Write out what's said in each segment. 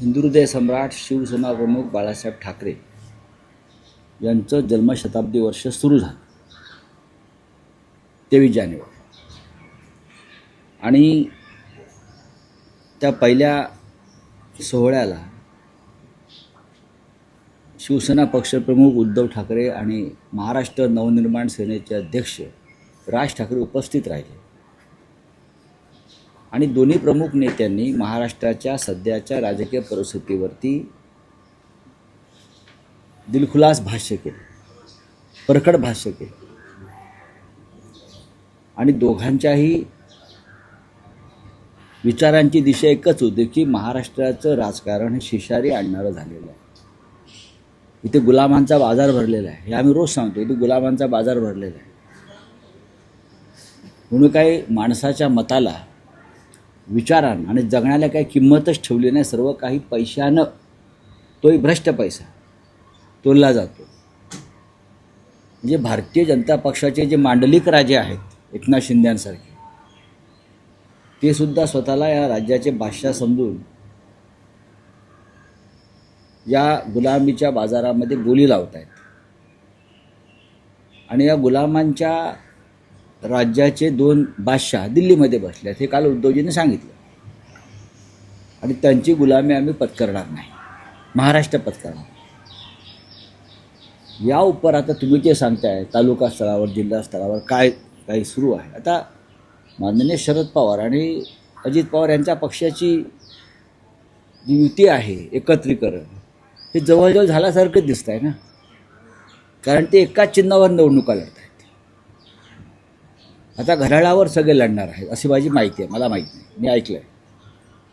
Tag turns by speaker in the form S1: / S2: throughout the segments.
S1: हिंदुहृदय सम्राट शिवसेना प्रमुख बाळासाहेब ठाकरे यांचं जन्मशताब्दी वर्ष सुरू झालं. तेवीस जानेवारी. आणि त्या पहिल्या सोहळ्याला शिवसेना पक्षप्रमुख उद्धव ठाकरे आणि महाराष्ट्र नवनिर्माण सेनेचे अध्यक्ष राज ठाकरे उपस्थित राहिले. आणि दोन्ही प्रमुख नेत्यांनी महाराष्ट्राच्या सध्याच्या राजकीय परिस्थितीवरती दिलखुलास भाष्य केले परखड भाष्य केले. आणि दोघांच्याही विचारांची दिशा एकच होती की महाराष्ट्राचं राजकारण हे शिशारी आणणारं झालेलं आहे. इथे गुलामांचा बाजार भरलेला आहे. हे आम्ही रोज सांगतो इथे गुलामांचा बाजार भरलेला आहे. म्हणून काही माणसाच्या मताला विचारानं आणि जगण्याला काही किंमतच ठेवली नाही. सर्व काही पैशानं. तोही भ्रष्ट पैसा. तोलला जातो. म्हणजे भारतीय जनता पक्षाचे जे मांडलिक राजे आहेत एकनाथ शिंद्यांसारखे ते सुद्धा स्वतःला या राज्याचे बादशाह समजून या गुलामीच्या बाजारामध्ये बोली लावत आहेत आणि या गुलामांच्या राज्याचे दोन बादशाह दिल्लीमध्ये बसले आहेत हे काल उद्धवजींनी सांगितलं. आणि त्यांची गुलामी आम्ही पत्करणार नाही. महाराष्ट्र पत्करणार या उपर आता तुम्ही जे सांगताय तालुका स्तरावर जिल्हा स्तरावर काय काही सुरू आहे? आता माननीय शरद पवार आणि अजित पवार यांच्या पक्षाची जी युती आहे एकत्रीकरण हे जवळजवळ झाल्यासारखंच दिसत आहे ना? कारण ते एकाच चिन्हावर निवडणुका लढत आहे आता घराळावर सगळे लढणार आहेत अशी माझी माहिती आहे मला माहीत नाही मी ऐकलं आहे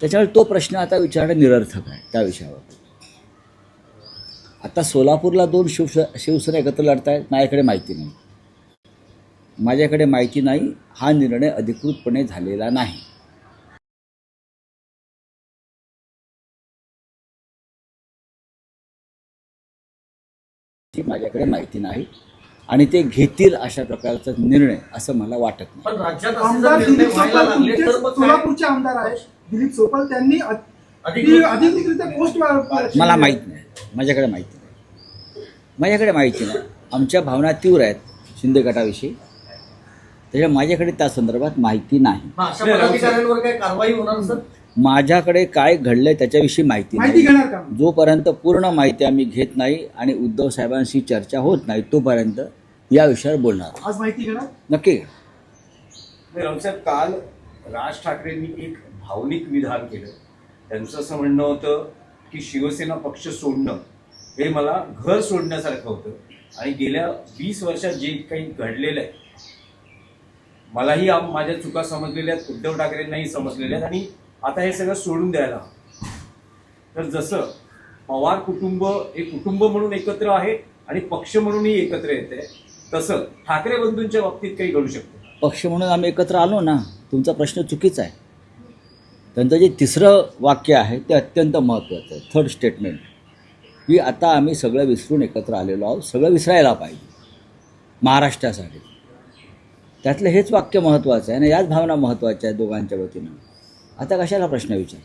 S1: त्याच्यामुळे तो प्रश्न आता विचारणं निरर्थक आहे त्या विषयावर. आता सोलापूरला दोन शिवस शिवसेना एकत्र लढत आहेत माझ्याकडे माहिती नाही. माझ्याकडे माहिती नाही हा निर्णय अधिकृतपणे झालेला नाही. ती माझ्याकडे माहिती नाही. आणि ते घेतील अशा प्रकारचा निर्णय असं मला वाटत नाही.
S2: पण राज्यात असे
S3: आमदार
S2: जर निर्णय
S3: दिलीप
S2: व्हायला
S3: सोपल
S2: लागले तर
S3: तुमचे
S2: मग काय?
S3: सोलापूरचे आमदार आहेत. दिलीप सोपल त्यांनी अ-
S2: अधिकृत-
S3: अधिकृतरित्या पोस्ट
S1: मला माहीत नाही. माझ्याकडे माहिती नाही. माझ्याकडे माहिती नाही. आमच्या भावना तीव्र आहेत शिंदे गटाविषयी. त्याच्या माझ्याकडे त्या संदर्भात माहिती नाही.
S2: मग अशा पदाधिकाऱ्यांवर काय कारवाई होणार सर?
S1: माझ्याकडे काय घडलंय त्याच्याविषयी माहिती
S3: माहिती
S1: नाही.
S3: घेणार का
S1: जोपर्यंत पूर्ण माहिती आम्ही घेत नाही आणि उद्धव साहेबांशी चर्चा होत नाही तोपर्यंत या विषयावर बोलणार.
S3: आज माहिती घेणार?
S1: नक्की.
S4: नाही रावसाहेब काल राज ठाकरेंनी एक भावनिक विधान केलं. त्यांचं असं म्हणणं होतं की शिवसेना पक्ष सोडणं हे मला घर सोडण्यासारखं होतं. आणि गेल्या वीस वर्षात जे काही घडलेलं आहे मलाही माझ्या चुका समजलेल्या आहेत उद्धव ठाकरेंनाही समजलेल्या आहेत. आणि आता हे सगळं सोडून द्यायला तर जसं पवार कुटुंब हे कुटुंब म्हणून एकत्र आहे आणि पक्ष म्हणूनही एकत्र येते तसं ठाकरे बंधूंच्या बाबतीत काही घडू शकतं.
S1: पक्ष म्हणून आम्ही एकत्र आलो ना तुमचा प्रश्न चुकीचा आहे. त्यांचं जे तिसरं वाक्य आहे ते अत्यंत महत्त्वाचं आहे. थर्ड स्टेटमेंट की आता आम्ही सगळं विसरून एकत्र आलेलो आहोत सगळं विसरायला पाहिजे. महाराष्ट्रासाठी. त्यातलं हेच वाक्य महत्त्वाचं आहे आणि याच भावना महत्त्वाच्या आहेत दोघांच्या वतीनं. आता कशाला प्रश्न विचार?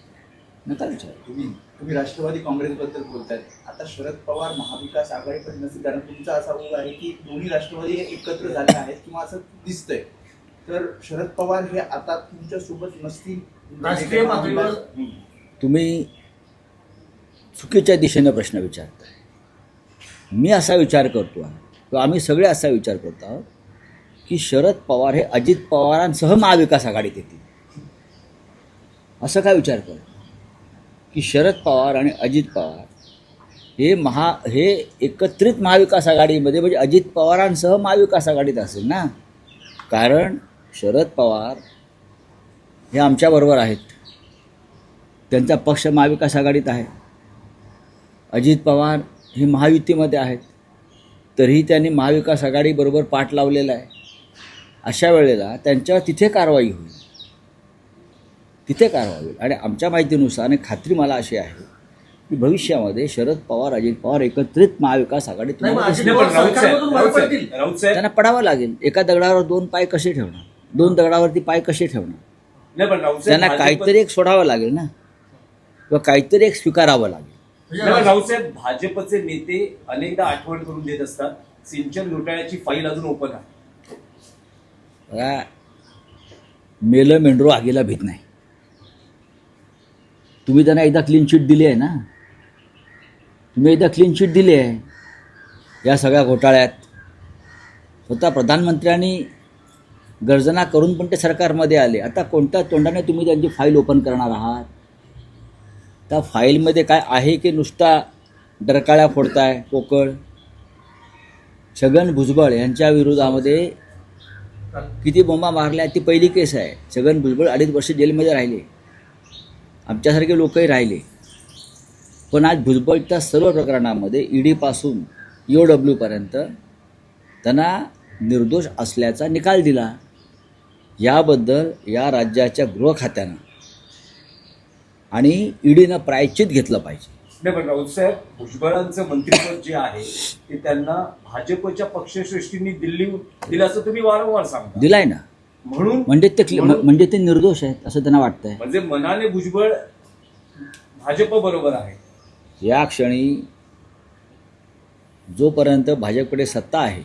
S1: नका विचार.
S5: तुम्ही तुम्ही राष्ट्रवादी काँग्रेसबद्दल बोलतायत आता शरद पवार महाविकास आघाडीकडे नसतील कारण तुमचा असा ऊळ आहे की दोन्ही राष्ट्रवादी हे एकत्र झाले आहेत किंवा असं दिसतंय. तर शरद पवार हे आता तुमच्यासोबत नसतील.
S2: राष्ट्रीय पातळीवर
S1: तुम्ही चुकीच्या दिशेनं प्रश्न विचारताय. मी असा विचार करतो आहे किंवा आम्ही सगळे असा विचार करतो आहोत की शरद पवार हे अजित पवारांसह महाविकास आघाडीत येतील. असं काय विचार कर? की शरद पवार आणि अजित पवार हे महा हे एकत्रित महाविकास आघाडीमध्ये म्हणजे अजित पवारांसह महाविकास आघाडीत असेल ना? कारण शरद पवार हे आमच्याबरोबर आहेत. त्यांचा पक्ष महाविकास आघाडीत आहे. अजित पवार हे महायुतीमध्ये आहेत. तरीही त्यांनी महाविकास आघाडीबरोबर पाठ लावलेला आहे. अशा वेळेला त्यांच्यावर तिथे कारवाई होईल. तिथे कारवाई होईल आणि आमच्या माहितीनुसार आणि खात्री मला अशी आहे की भविष्यामध्ये शरद पवार अजित पवार एकत्रित महाविकास आघाडीत
S4: साहेब
S1: त्यांना पडावं लागेल. एका दगडावर दोन पाय कसे ठेवणार? दोन दगडावरती पाय कसे ठेवणार? त्यांना काहीतरी एक सोडावं लागेल ना? किंवा काहीतरी एक स्वीकारावं लागेल.
S4: राऊसाहेब भाजपचे नेते अनेकदा आठवण करून देत असतात सिंचन घोटाळ्याची फाईल अजून ओपन आहे.
S1: मेलं मेंढरो आगीला भीत नाही. तुम्ही त्यांना एकदा क्लीन चिट दिली आहे ना? तुम्ही एकदा क्लीन चिट दिली आहे या सगळ्या घोटाळ्यात. स्वतः प्रधानमंत्र्यांनी गर्जना करून पण ते सरकारमध्ये आले. आता कोणत्या तोंडाने तुम्ही त्यांची फाईल ओपन करणार आहात? त्या फाईलमध्ये काय आहे की नुसता डरकाळ्या फोडताय पोकळ? छगन भुजबळ यांच्या विरोधामध्ये किती बोंबा मारल्या ती पहिली केस आहे. छगन भुजबळ अडीच वर्ष जेलमध्ये राहिले. आमच्यासारखे लोकही राहिले. पण आज भुजबळच्या सर्व प्रकरणामध्ये ईडीपासून ई डब्ल्यूपर्यंत त्यांना निर्दोष असल्याचा निकाल दिला. याबद्दल या राज्याच्या गृह खात्यानं आणि ईडीनं प्रायश्चित घेतलं पाहिजे.
S4: नाही पण राऊतसाहेब भुजबळांचं मंत्रिपद जे आहे ते त्यांना भाजपच्या पक्षश्रेष्ठींनी दिल्ली दिलं असं तुम्ही वारंवार सांगता.
S1: दिलाय ना.
S4: म्हणून
S1: म्हणजे ते क्लि-
S4: म्हणून-
S1: म्हणजे ते निर्दोष आहेत असं त्यांना वाटतंय.
S4: म्हणजे मनाने भुजबळ भाजप बरोबर आहे.
S1: या क्षणी जोपर्यंत भाजपकडे सत्ता आहे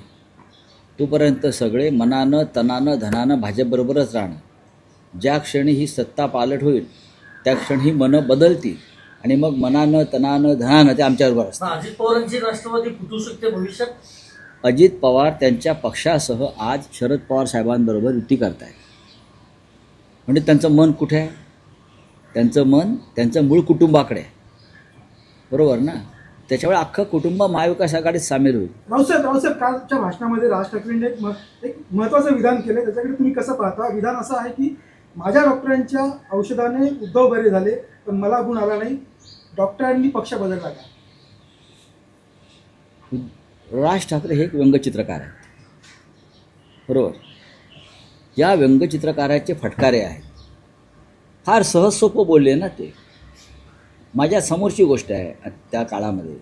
S1: तोपर्यंत सगळे मनानं तनानं धनानं भाजपबरोबरच राहणं ज्या क्षणी ही सत्ता पालट होईल त्या क्षणी ही मनं बदलतील आणि मग मनानं तनानं धनानं ते आमच्याबरोबर असतात
S2: अजित पवारांची राष्ट्रवादी फुटू शकते भविष्यात?
S1: अजित पवार त्यांच्या पक्षासह आज शरद पवार साहेबांबरोबर युती करतायत. म्हणजे त्यांचं मन कुठे आहे? त्यांचं मन त्यांचं मूळ कुटुंबाकडे आहे. बरोबर ना? त्याच्यामुळे अख्खं कुटुंब महाविकास आघाडीत सामील होईल.
S3: रावसाहेब रावसाहेब कालच्या भाषणामध्ये राज ठाकरेंनी एक म- एक महत्त्वाचं विधान केलं त्याच्याकडे तुम्ही कसं पाहता? विधान असं आहे की माझ्या डॉक्टरांच्या औषधाने उद्धव बरे झाले पण मला गुण आला नाही. डॉक्टरांनी पक्ष बदलला का?
S1: राज ठाकरे हे एक व्यंगचित्रकार आहेत. बरोबर? या व्यंगचित्रकाराचे फटकारे आहेत. फार सहज सोपं बोलले ना ते. माझ्या समोरची गोष्ट आहे त्या काळामध्ये.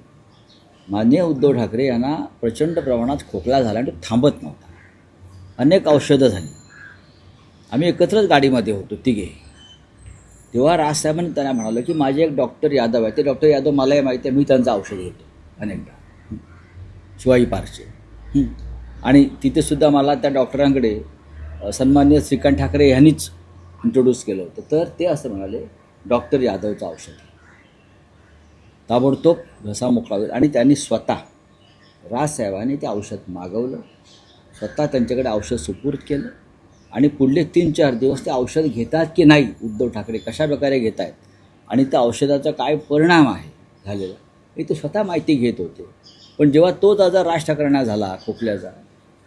S1: माननीय उद्धव ठाकरे यांना प्रचंड प्रमाणात खोकला झाला आणि थांबत नव्हता. अनेक औषधं झाली. आम्ही एकत्रच गाडीमध्ये होतो तिघे. तेव्हा राजसाहेबांनी त्यांना म्हणालं की माझे एक डॉक्टर यादव आहे ते डॉक्टर यादव मलाही माहिती आहे मी त्यांचं औषध घेतो अनेकदा. शिवाजी पार्कचे आणि तिथेसुद्धा मला त्या डॉक्टरांकडे सन्मान्य श्रीकांत ठाकरे यांनीच इंट्रोड्यूस केलं होतं. तर ते असं म्हणाले डॉक्टर यादवचं औषध ताबडतोब घसा मोकळा होईल आणि त्यांनी स्वतः राजसाहेबांनी ते औषध मागवलं. स्वतः त्यांच्याकडे औषध सुपूर्द केलं. आणि पुढले तीन चार दिवस ते औषध घेतात की नाही उद्धव ठाकरे कशा प्रकारे घेत आहेत आणि त्या औषधाचा काय परिणाम आहे झालेला हे ते स्वतः माहिती घेत होते. पण जेव्हा तोच आजार राज ठाकरेंना झाला खोकल्याचा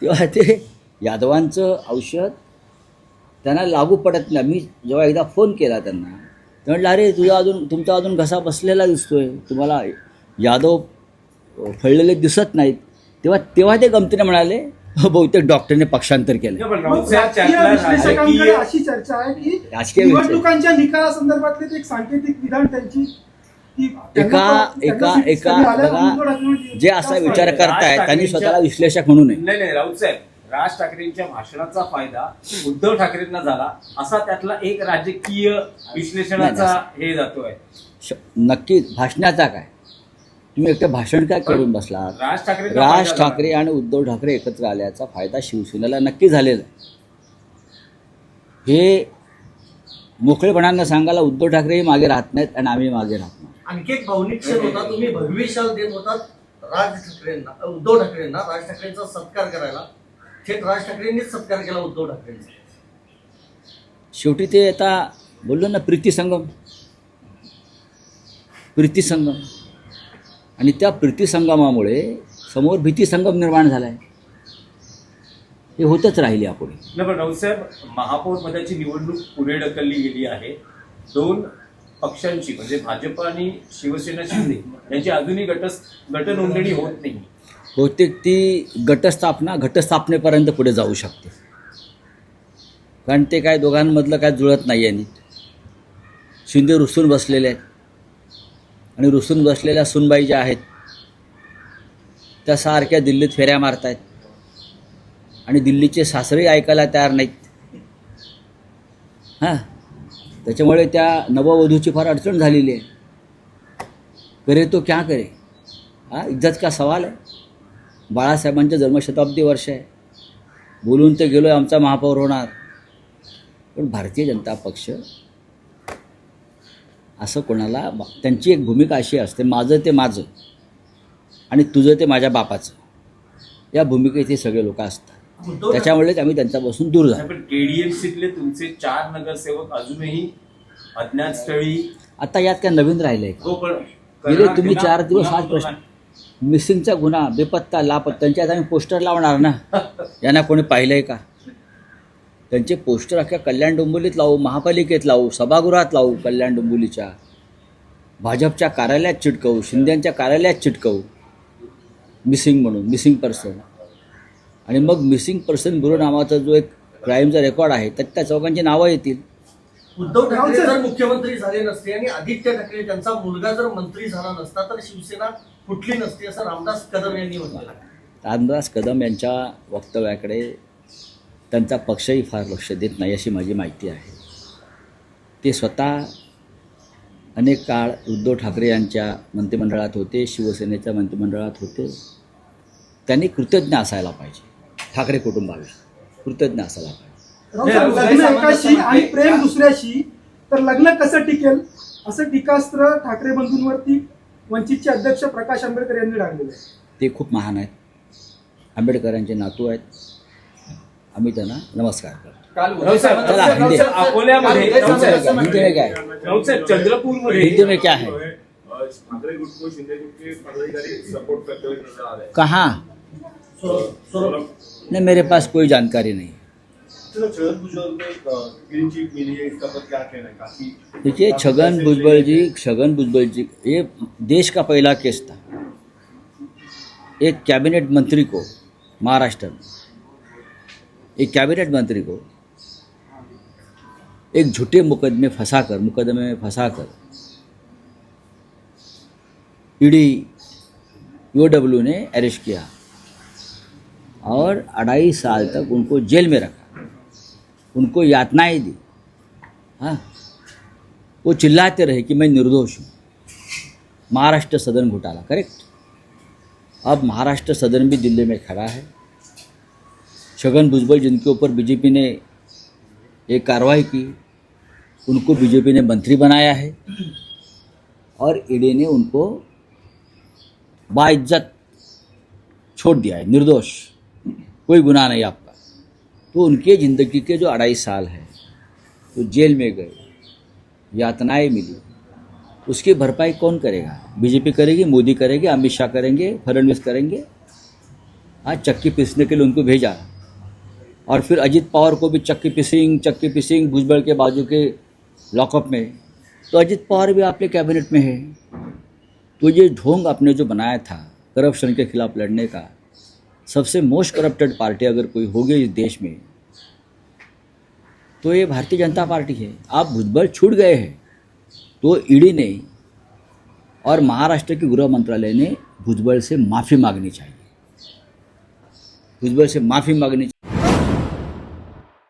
S1: तेव्हा ते यादवांचं औषध त्यांना लागू पडत नाही. मी जेव्हा एकदा फोन केला त्यांना ते म्हटलं अरे तुझा अजून तुमचा अजून घसा बसलेला दिसतोय. तुम्हाला यादव फळलेले दिसत नाहीत. तेव्हा तेव्हा ते गमतीने म्हणाले "हो, बहुतेक डॉक्टरने पक्षांतर केलं
S3: राजकीय
S4: त्यातला
S3: विश्लेषकांकडे
S4: राजकीय
S3: अशी चर्चा आहे की
S1: राजकीय
S3: निवडणुकांच्या निकालासंदर्भातले ते एक सांकेतिक विधान त्यांची
S1: एका एका एका बघा जे असा विचार. करतायत त्यांनी स्वतःला विश्लेषक म्हणू नये.
S4: नाही नाही राऊतसाहेब राज ठाकरेंच्या भाषणाचा फायदा उद्धव ठाकरेंना झाला असा त्यातला एक राजकीय विश्लेषणाचा हे जातोय.
S1: श- नक्की भाषणाचा काय? तुम्ही एकटं भाषण काय करून बसला
S4: राज ठाकरे
S1: राज ठाकरे आणि उद्धव ठाकरे एकत्र आल्याचा फायदा शिवसेनेला नक्की झालेला आहे. हे मोकळेपणानं सांगायला उद्धव ठाकरेही मागे राहत नाहीत आणि आम्ही मागे राहत.
S2: आणखी एक भावनिक क्षण होता तुम्ही भरविशाल देत होतात राज ठाकरेंना उद्धव ठाकरेंना राज ठाकरेंचा सत्कार करायला. थेट राज ठाकरेंनीच सत्कार केला उद्धव ठाकरेंचा.
S1: शेवटी ते आता बोललो ना प्रीती संगम. प्रीती संगम. आणि त्या प्रीती संगमामुळे समोर भीती संगम निर्माण झाला आहे हे होतच राहिले यापुढे.
S4: नाही पण राऊतसाहेब महापौर पदाची निवडणूक पुढे ढकलली गेली आहे. दोन पक्षांची म्हणजे भाजप आणि शिवसेना शिंदे यांची अजूनही गट गटनोंदणी होत नाही.
S1: बहुतेक ती गटस्थापना घटस्थापनेपर्यंत पुढे जाऊ शकते. कारण ते काय दोघांमधलं काय जुळत नाही आहे. शिंदे रुसून बसलेले आहेत. आणि रुसून बसलेल्या सुनबाई ज्या आहेत त्या सारख्या दिल्लीत फेऱ्या मारतायत. आणि दिल्लीचे सासरे ऐकायला तयार नाहीत. हां? त्याच्यामुळे त्या नववधूची फार अडचण झालेली आहे. करे तो क्या करे? हा इज्जत का सवाल आहे? बाळासाहेबांचं जन्मशताब्दी वर्ष आहे. बोलून ते गेलो आहे आमचा महापौर होणार. पण भारतीय जनता पक्ष असं कोणाला त्यांची एक भूमिका अशी असते माझं ते माझं आणि तुझं ते माझ्या बापाचं. या भूमिकेत हे सगळे लोक असतात. त्याच्यामुळेच आम्ही त्यांच्यापासून दूर झालो.
S4: पण केडीएमसीतले तुमचे चार नगरसेवक अजूनही अज्ञात स्थळी
S1: आता यात काय नवीन राहिलंय का?
S4: हो
S1: गेले तुम्ही चार दिवस हाच प्रश्न मिसिंगचा गुन्हा बेपत्ता लापत्ता त्यांच्यात आम्ही पोस्टर लावणार ना? यांना कोणी पाहिलंय का? त्यांचे पोस्टर अख्ख्या कल्याण डोंबिवलीत लावू महापालिकेत लावू सभागृहात लावू कल्याण डोंबिवलीच्या. भाजपच्या कार्यालयात चिटकवू शिंद्यांच्या कार्यालयात चिटकवू. मिसिंग म्हणून मिसिंग पर्सन. आणि मग मिसिंग पर्सन ब्युरो नावाचा जो एक क्राईमचा रेकॉर्ड आहे त्यात त्या चौघांची नावं येतील.
S2: उद्धव ठाकरे जर. मुख्यमंत्री झाले नसते आणि आदित्य ठाकरे त्यांचा मुलगा जर मंत्री झाला नसता तर शिवसेना फुटली नसती असं रामदास कदम यांनी म्हटलं.
S1: रामदास कदम यांच्या वक्तव्याकडे त्यांचा पक्षही फार लक्ष देत नाही अशी माझी माहिती आहे. ते स्वतः अनेक काळ उद्धव ठाकरे यांच्या मंत्रिमंडळात होते शिवसेनेच्या मंत्रिमंडळात होते. त्यांनी कृतज्ञ असायला पाहिजे. ठाकरे कुटुंबाविषयी कृतज्ञ असायला
S3: लग्न एकाशी आणि प्रेम दुसऱ्याशी तर लग्न कसं टिकेल? असं टीकास्त्र ठाकरे बंधूंवरती वंचितचे अध्यक्ष प्रकाश आंबेडकर यांनी डागलेलं आहे.
S1: ते खूप महान आहेत. आंबेडकरांचे नातू आहेत. आम्ही त्यांना नमस्कार करतो.
S4: अकोल्यामध्ये
S1: क्या? है
S4: चंद्रपूरमध्ये
S1: क्या है कहाँ? नहीं मेरे पास कोई जानकारी नहीं। देखिए छगन भुजबल जी छगन भुजबल जी ये देश का पहला केस था। एक कैबिनेट मंत्री को महाराष्ट्र में एक कैबिनेट मंत्री को एक झूठे मुकदमे फंसाकर मुकदमे में फंसाकर ईडी यूडब्ल्यू ने अरेस्ट किया। और अढ़ाई साल तक उनको जेल में रखा। उनको यातनाएँ दी। हाँ। वो चिल्लाते रहे कि मैं निर्दोष हूँ। महाराष्ट्र सदन घोटाला करेक्ट अब महाराष्ट्र सदन भी दिल्ली में खड़ा है। छगन भुजबल, जिनके ऊपर बीजेपी ने एक कार्रवाई की, उनको बीजेपी ने मंत्री बनाया है। और ईडी ने उनको बाइज्जत छोड़ दिया है, निर्दोष। कोई गुनाह नहीं आपका। तो उनके ज़िंदगी के जो अढ़ाई साल है तो जेल में गए, यातनाएँ मिली। उसकी भरपाई कौन करेगा? बीजेपी करेगी, मोदी करेगी, अमित शाह करेंगे, फडणवीस करेंगे? आज चक्की पीसने के लिए उनको भेजा। और फिर अजीत पवार को भी चक्की पिसिंग चक्की पिसिंग, भुजबल के बाजू के लॉकअप में। तो अजीत पवार भी आपके कैबिनेट में है। तो ये ढोंग आपने जो बनाया था, करप्शन के खिलाफ लड़ने का सबसे मोस्ट करप्टेड पार्टी अगर कोई होगी इस देश में तो ये भारतीय जनता पार्टी है। आप भुजबल छूट गए हैं तो ईडी ने और महाराष्ट्र के गृह मंत्रालय ने भुजबल से माफ़ी मांगनी चाहिए। भुजबल से माफ़ी मांगनी